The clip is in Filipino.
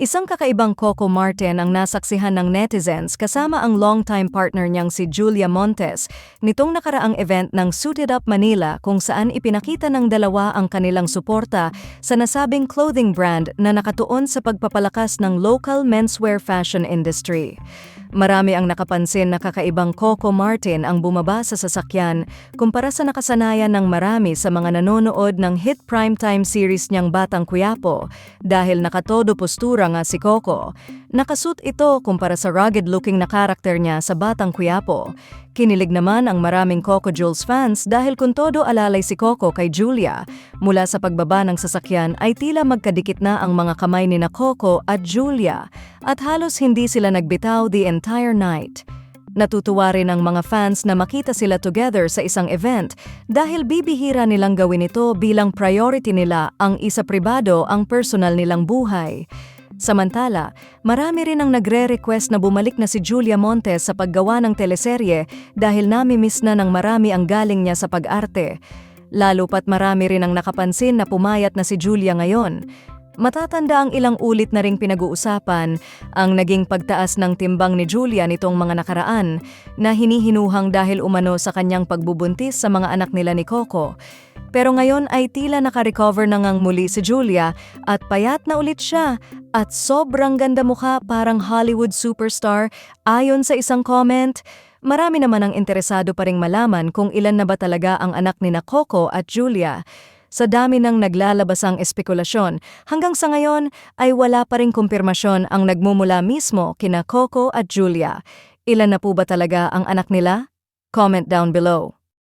Isang kakaibang Coco Martin ang nasaksihan ng netizens kasama ang longtime partner niyang si Julia Montes nitong nakaraang event ng Suited Up Manila kung saan ipinakita ng dalawa ang kanilang suporta sa nasabing clothing brand na nakatuon sa pagpapalakas ng local menswear fashion industry. Marami ang nakapansin na kakaibang Coco Martin ang bumaba sa sasakyan kumpara sa nakasanayan ng marami sa mga nanonood ng hit primetime series niyang Batang Kuyapo dahil nakatodo postura nga si Coco. Nakasuit ito kumpara sa rugged-looking na karakter niya sa Batang Kuyapo. Kinilig naman ang maraming Coco Jules fans dahil kung todo alalay si Coco kay Julia. Mula sa pagbaba ng sasakyan ay tila magkadikit na ang mga kamay ni na Coco at Julia at halos hindi sila nagbitaw the entire night. Natutuwa rin ang mga fans na makita sila together sa isang event dahil bibihira nilang gawin ito bilang priority nila ang isa pribado ang personal nilang buhay. Samantala, marami rin ang nagre-request na bumalik na si Julia Montes sa paggawa ng teleserye dahil nami-miss na ng marami ang galing niya sa pag-arte. Lalo pat marami rin ang nakapansin na pumayat na si Julia ngayon. Matatanda ang ilang ulit na ring pinag-uusapan ang naging pagtaas ng timbang ni Julia nitong mga nakaraan na hinihinuhang dahil umano sa kanyang pagbubuntis sa mga anak nila ni Coco. Pero ngayon ay tila nakarecover na ngang muli si Julia at payat na ulit siya at sobrang ganda mukha parang Hollywood superstar ayon sa isang comment. Marami naman ang interesado pa ring malaman kung ilan na ba talaga ang anak ni na Coco at Julia. Sa dami ng naglalabasang espekulasyon, hanggang sa ngayon ay wala pa ring kumpirmasyon ang nagmumula mismo kina Coco at Julia. Ilan na po ba talaga ang anak nila? Comment down below.